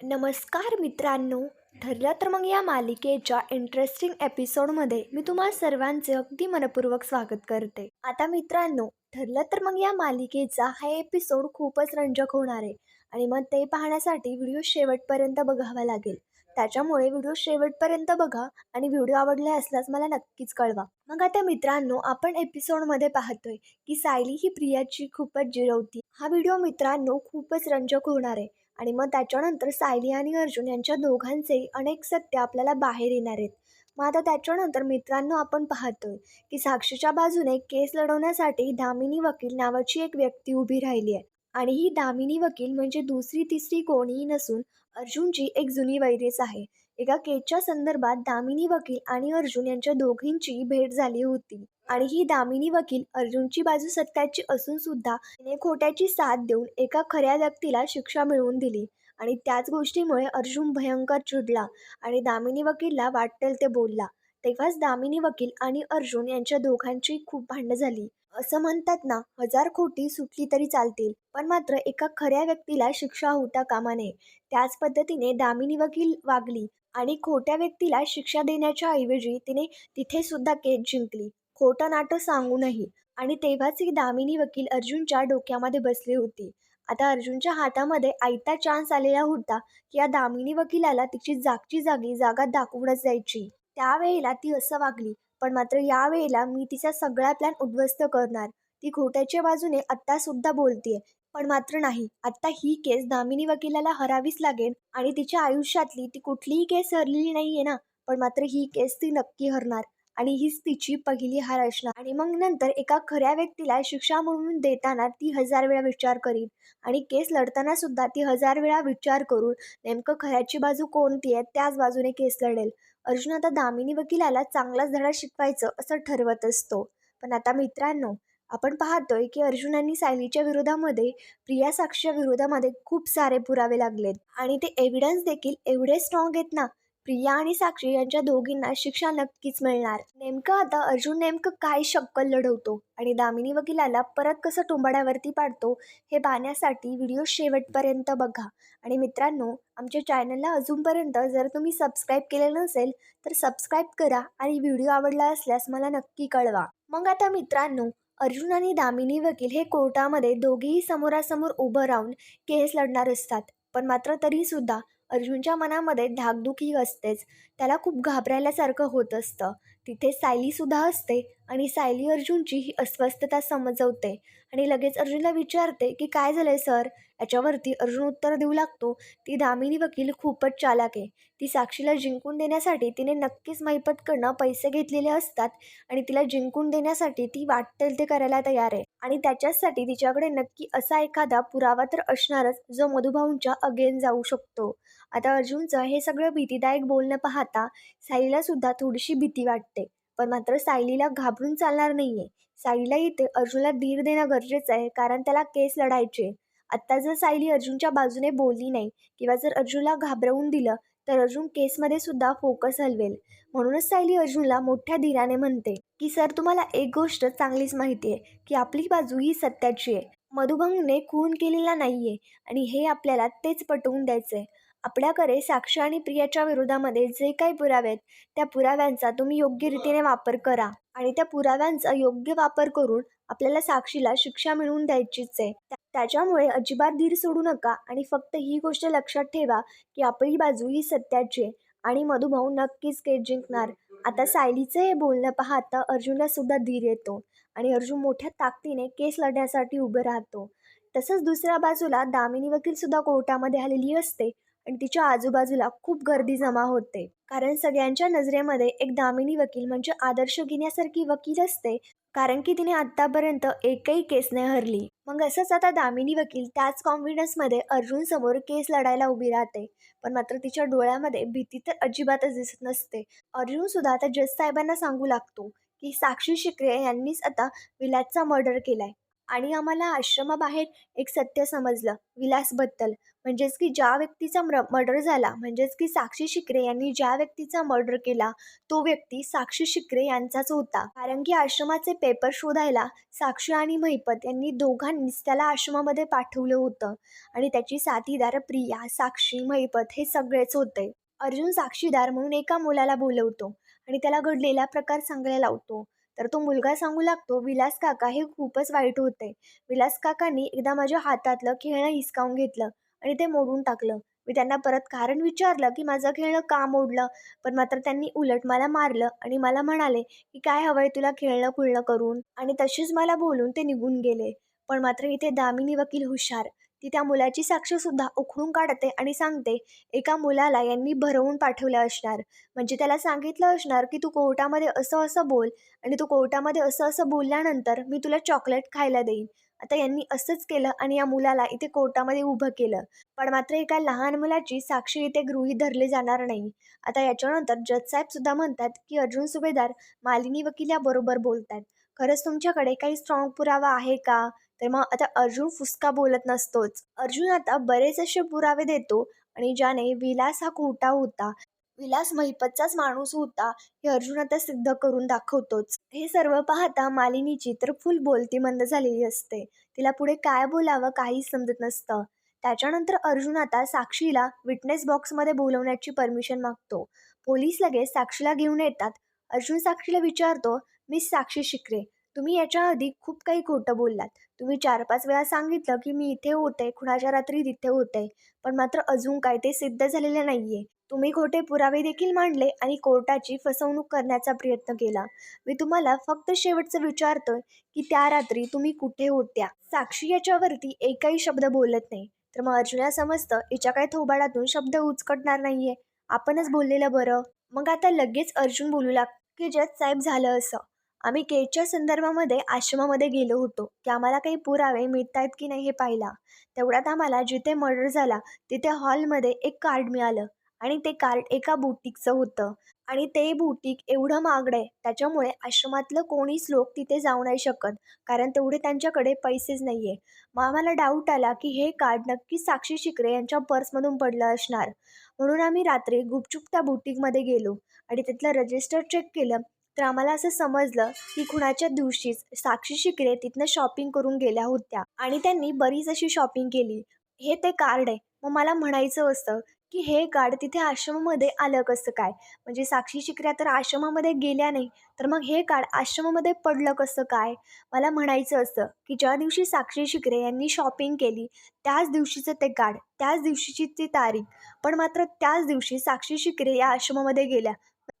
नमस्कार मित्रांनो. ठरलं तर मग या मालिकेच्या इंटरेस्टिंग एपिसोडमध्ये मी तुम्हा सर्वांचे अगदी मनपूर्वक स्वागत करते. आता मित्रांनो ठरलं तर मग या मालिकेचा हा एपिसोड खूपच रंजक होणार आहे आणि मग ते पाहण्यासाठी व्हिडिओ शेवटपर्यंत बघावा लागेल. त्याच्यामुळे व्हिडिओ शेवटपर्यंत बघा आणि व्हिडिओ आवडला असल्यास मला नक्कीच कळवा. मग आता मित्रांनो आपण एपिसोडमध्ये पाहतोय की सायली ही प्रियाची खूपच जिरवती. हा व्हिडिओ मित्रांनो खूपच रंजक होणार आहे. आणि मग त्याच्यानंतर सायली आणि अर्जुन यांच्या दोघांचे अनेक सत्य आपल्याला बाहेर येणार आहेत. मग आता त्याच्यानंतर मित्रांनो आपण पाहतोय की साक्षीच्या बाजूने केस लढवण्यासाठी दामिनी वकील नावाची एक व्यक्ती उभी राहिली आहे. आणि ही दामिनी वकील म्हणजे दुसरी तिसरी कोणीही नसून अर्जुनची एक जुनी वैरीच आहे. एका केसच्या संदर्भात दामिनी वकील आणि अर्जुन यांच्या दोघींची भेट झाली होती. आणि ही दामिनी वकील अर्जुनची बाजू सत्याची असून सुद्धा तिने खोट्याची साथ देऊन एका खऱ्या व्यक्तीला शिक्षा मिळवून दिली. आणि त्याच गोष्टीमुळे अर्जुन भयंकर चिडला आणि दामिनी वकीलला वाटेल ते बोलला. तेव्हाच दामिनी वकील आणि अर्जुन यांच्या दोघांची खूप भांडणं झाली. असं म्हणतात ना हजार खोटी सुटली तरी चालतील. पण मात्र एका खऱ्या व्यक्तीला शिक्षा होता कामा नये. त्याच पद्धतीने दामिनी वकील वागली आणि खोट्या व्यक्तीला शिक्षा देण्याच्या ऐवजी तिने तिथे सुद्धा केस जिंकली. खोटं नाटं सांगूनही. आणि तेव्हाच ही दामिनी वकील अर्जुनच्या डोक्यामध्ये बसली होती. आता अर्जुनच्या हातामध्ये आयता चान्स आलेला होता की या दामिनी वकिलाला तिची जागची जागी जागा दाखवूनच जायची त्यावेळेला ती असं वागली पण मात्र यावेळेला मी तिचा सगळा प्लॅन उद्ध्वस्त करणार. ती खोट्याच्या बाजूने आत्तासुद्धा बोलतीये. पण मात्र नाही. आत्ता ही केस दामिनी वकिलाला हरावीच लागेल आणि तिच्या आयुष्यातली ती कुठलीही केस हरलेली नाहीये ना. पण मात्र ही केस ती नक्की हरणार आणि हीच तिची पहिली हार असणार. आणि मग नंतर एका खऱ्या व्यक्तीला शिक्षा म्हणून देताना ती हजार वेळा विचार करील आणि केस लढताना सुद्धा ती हजार वेळा विचार करून नेमकं खऱ्याची बाजू कोणती आहे त्याच बाजूने केस लढेल. अर्जुन आता दामिनी वकिलाला चांगलाच धडा शिकवायचं असं ठरवत असतो. पण आता मित्रांनो आपण पाहतोय की अर्जुनांनी सायलीच्या विरोधामध्ये प्रिया साक्षीच्या विरोधामध्ये खूप सारे पुरावे लागलेत. आणि ते एव्हिडन्स देखील एवढे स्ट्रॉंग आहेत ना प्रिया आणि साक्षी यांच्या दोघींना शिक्षा नक्कीच मिळणार. नेमकं आता अर्जुन नेमकं काय शक्कल लढवतो आणि दामिनी वकिलाला परत कसं टोंबाड्यावरती पाडतो हे पाहण्यासाठी व्हिडिओ शेवटपर्यंत बघा. आणि मित्रांनो आमच्या चॅनलला अजूनपर्यंत जर तुम्ही सबस्क्राईब केलेलं नसेल तर सबस्क्राईब करा आणि व्हिडिओ आवडला असल्यास मला नक्की कळवा. मग आता मित्रांनो अर्जुन आणि दामिनी वकील हे कोर्टामध्ये दोघेही समोरासमोर उभं राहून केस लढणार असतात. पण मात्र तरीसुद्धा अर्जुनच्या मनामध्ये धाकधुकी असतेच. त्याला खूप घाबरायल्यासारखं होत असतं. तिथे सायलीसुद्धा असते आणि सायली अर्जुनची ही अस्वस्थता समजवते आणि लगेच अर्जुनला विचारते की काय झालं आहे सर याच्यावरती अर्जुन उत्तर देऊ लागतो ती दामिनी वकील खूपच चालाक आहे. ती साक्षीला जिंकून देण्यासाठी तिने नक्कीच महिपतकडनं पैसे घेतलेले असतात आणि तिला जिंकून देण्यासाठी ती वाटेल ते करायला तयार आहे. आणि त्याच्याचसाठी तिच्याकडे नक्की असा एखादा पुरावा तर असणारच जो मधुभाऊंच्या अगेन जाऊ शकतो. आता अर्जुनचं हे सगळं भीतीदायक बोलणं पाहता सायलीला सुद्धा थोडीशी भीती वाटते. पण मात्र सायलीला घाबरून चालणार नाहीये. सायलीला इथे अर्जुनला धीर देणं गरजेचं आहे कारण त्याला केस लढायचे आत्ता जर सायली अर्जुनच्या बाजूने बोलली नाही किंवा जर अर्जुनला घाबरवून दिलं तर अर्जुन केसमध्ये सुद्धा फोकस हलवेल. म्हणूनच सायली अर्जुनला मोठ्या धीराने म्हणते की सर तुम्हाला एक गोष्ट चांगलीच माहिती आहे की आपली बाजू ही सत्याची आहे. मधुभंगने खून केलेला नाहीये आणि हे आपल्याला तेच पटवून द्यायचंय. आपल्याकडे साक्षी आणि प्रियाच्या विरोधामध्ये जे काही पुरावे आहेत त्या पुराव्यांचा तुम्ही योग्य रीतीने वापर करा. आणि त्या पुराव्यांचा योग्य वापर करून आपल्याला साक्षीला शिक्षा मिळवून द्यायचीच आहे. त्याच्यामुळे अजिबात धीर सोडू नका आणि फक्त ही गोष्ट लक्षात ठेवा की आपली बाजू ही सत्याची आहे आणि मधुभाऊ नक्कीच केस जिंकणार. आता सायलीचं हे बोलणं पाहता अर्जुनला सुद्धा धीर येतो आणि अर्जुन मोठ्या ताकदीने केस लढण्यासाठी उभं राहतो. तसंच दुसऱ्या बाजूला दामिनी वकील सुद्धा कोर्टामध्ये आलेली असते आणि तिच्या आजूबाजूला खूप गर्दी जमा होते. कारण सगळ्यांच्या नजरेमध्ये एक दामिनी वकील म्हणजे आदर्श घेण्यासारखी वकील असते. कारण की तिने आत्तापर्यंत एकही केस नाही हरली. मग असंच आता दामिनी वकील त्याच कॉन्फिडन्समध्ये अर्जुन समोर केस लढायला उभी राहते. पण मात्र तिच्या डोळ्यामध्ये भीती तर अजिबातच दिसत नसते. अर्जुन सुद्धा आता जज साहेबांना सांगू लागतो की साक्षी शिकरे यांनीच आता विलासचा मर्डर केलाय. आणि आम्हाला आश्रमाबाहेर एक सत्य समजलं विलासबद्दल. म्हणजेच की ज्या व्यक्तीचा म्र मर्डर झाला म्हणजेच की साक्षी शिकरे यांनी ज्या व्यक्तीचा मर्डर केला तो व्यक्ती साक्षी शिकरे यांचाच होता. कारण की आश्रमाचे पेपर शोधायला साक्षी आणि महिपत यांनी दोघांनीच त्याला आश्रमामध्ये पाठवलं होतं. आणि त्याची साथीदार प्रिया साक्षी महिपत हे सगळेच होते. अर्जुन साक्षीदार म्हणून एका मुलाला बोलवतो आणि त्याला घडलेला प्रकार सांगायला लावतो. तर तो मुलगा सांगू लागतो विलास काका हे खूपच वाईट होते विलास काकांनी एकदा माझ्या हातातलं खेळणं हिसकावून घेतलं आणि ते मोडून टाकलं. मी त्यांना परत कारण विचारलं की माझं खेळणं का मोडलं? पण मात्र त्यांनी उलट मला मारलं आणि मला म्हणाले की काय हवंय तुला खेळणं खुळणं करून? आणि तशीच मला बोलून ते निघून गेले. पण मात्र इथे दामिनी वकील हुशार. ती त्या मुलाची साक्षीसुद्धा उखडून काढते आणि सांगते एका मुलाला यांनी भरवून पाठवलं असणार. म्हणजे त्याला सांगितलं असणार की तू कोर्टामध्ये असं असं बोल आणि तू कोर्टामध्ये असं असं बोलल्यानंतर मी तुला चॉकलेट खायला देईन. आता यांनी असंच केलं आणि या मुलाला इथे कोर्टामध्ये उभं केलं. पण मात्र एका लहान मुलाची साक्षी इथे गृहीत धरले जाणार नाही. आता याच्यानंतर जजसाहेब सुद्धा म्हणतात की अर्जुन सुभेदार मालिनी वकील याबरोबर बोलतात. खरंच तुमच्याकडे काही स्ट्रॉंग पुरावा आहे का? तर मग आता अर्जुन फुसका बोलत नसतोच. अर्जुन आता बरेच असे पुरावे देतो आणि ज्याने विलास हा खोटा होता विलास महिपतचाच माणूस होता हे अर्जुन आता सिद्ध करून दाखवतोच. हे सर्व पाहता मालिनीची तर फुल बोलती मंद झालेली असते. तिला पुढे काय बोलावं काहीच समजत नसतं. त्याच्यानंतर अर्जुन आता साक्षीला विटनेस बॉक्समध्ये बोलवण्याची परमिशन मागतो. पोलीस लगेच साक्षीला घेऊन येतात. अर्जुन साक्षीला विचारतो मिस साक्षी शिकरे तुम्ही याच्या आधी खूप काही खोटं बोललात. तुम्ही चार पाच वेळा सांगितलं की मी इथे होते खुणाच्या रात्री तिथे होते पण मात्र अजून काय ते सिद्ध झालेलं नाही आहे तुम्ही खोटे पुरावे देखील मांडले आणि कोर्टाची फसवणूक करण्याचा प्रयत्न केला. मी तुम्हाला फक्त शेवटचं विचारतोय की त्या रात्री तुम्ही कुठे होत्या? साक्षी याच्यावरती एकही शब्द बोलत नाही. तर मग अर्जुना समजतं हिच्या काही थोबाडातून शब्द उचकटणार नाहीये. आपणच बोललेलं बरं. मग आता लगेच अर्जुन बोलू लाग की जज साहेब झालं असं. आम्ही केच्या संदर्भामध्ये आश्रमामध्ये गेलो होतो. की आम्हाला काही पुरावे मिळत आहेत की नाही हे पाहिला. तेवढ्यात आम्हाला जिथे मर्डर झाला तिथे हॉलमध्ये एक कार्ड मिळालं आणि ते कार्ड एका बुटीकचं होतं. आणि ते बुटीक एवढं महागडं आहे त्याच्यामुळे आश्रमातलं कोणीच लोक तिथे जाऊ नाही शकत कारण तेवढे त्यांच्याकडे पैसेच नाही आहे मग आम्हाला डाऊट आला की हे कार्ड नक्की साक्षी शिकरे यांच्या पर्समधून पडलं असणार. म्हणून आम्ही रात्री गुपचूप त्या बुटीकमध्ये गेलो आणि तिथलं रजिस्टर चेक केलं तर आम्हाला असं समजलं की खुणाच्या दिवशीच साक्षी शिकरे तिथनं शॉपिंग करून गेल्या होत्या आणि त्यांनी बरीच अशी शॉपिंग केली. हे ते कार्ड आहे. मग मला म्हणायचं असतं की हे कार्ड तिथे आश्रमामध्ये आलं कसं काय? म्हणजे साक्षी शिकऱ्या तर आश्रमामध्ये गेल्या नाही तर मग हे कार्ड आश्रमामध्ये पडलं कसं काय? मला म्हणायचं असतं की ज्या दिवशी साक्षी शिकरे यांनी शॉपिंग केली त्याच दिवशीचं ते कार्ड त्याच दिवशीची ती तारीख पण मात्र त्याच दिवशी साक्षी शिकरे या आश्रमामध्ये गेल्या.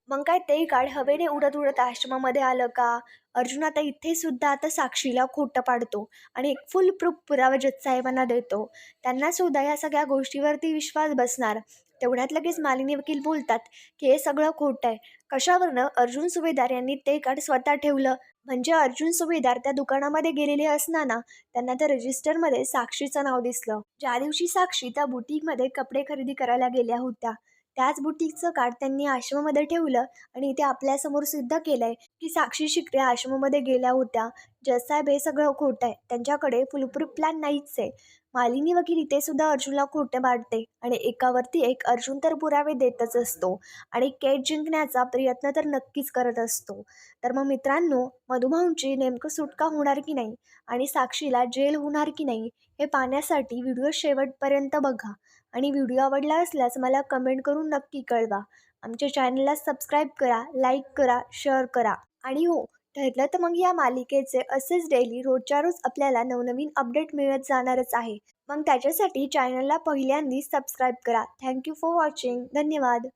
मग काय ते कार्ड हवेने उडत उडत आश्रमामध्ये आलं का? अर्जुन आता इथे सुद्धा आता साक्षीला खोटं पाडतो आणि एक फुल प्रूफ पुरावा जजसाहेबांना देतो. त्यांना सुद्धा या सगळ्या गोष्टीवरती विश्वास बसणार. तेवढ्यात लगेच मालिनी वकील बोलतात की हे सगळं खोटं आहे. कशावरनं? अर्जुन सुभेदार यांनी ते कार्ड स्वतः ठेवलं. म्हणजे अर्जुन सुभेदार त्या दुकानामध्ये गेलेले असताना त्यांना त्या रजिस्टरमध्ये साक्षीचं नाव दिसलं. ज्या दिवशी साक्षी त्या बुटीकमध्ये कपडे खरेदी करायला गेल्या होत्या. त्याच बुटीकचं कार्ड त्यांनी आश्रमामध्ये ठेवलं आणि ते आपल्यासमोर सिद्ध केलं आहे की साक्षी शिकरे आश्रमामध्ये गेल्या होत्या. जसाहेब हे सगळं खोटं आहे. त्यांच्याकडे फुलप्रूफ प्लॅन नाहीच आहे. मालिनी वकील इथे सुद्धा अर्जुनला खोटे मारते आणि एकावरती एक अर्जुन तर पुरावे देतच असतो आणि केट जिंकण्याचा प्रयत्न तर नक्कीच करत असतो. तर मग मित्रांनो मधुभाऊंची नेमकं सुटका होणार की नाही आणि साक्षीला जेल होणार की नाही हे पाहण्यासाठी व्हिडिओ शेवटपर्यंत बघा. आणि व्हिडिओ आवडला असल्यास मला कमेंट करून नक्की कळवा. आमच्या चॅनलला सबस्क्राईब करा लाईक करा शेअर करा. आणि हो ठरलं तर मग या मालिकेचे असेच डेली रोजच्या रोज आपल्याला नवनवीन अपडेट मिळत जाणारच आहे. मग त्याच्यासाठी चॅनलला पहिल्यांदी सबस्क्राईब करा. थँक्यू फॉर वॉचिंग धन्यवाद.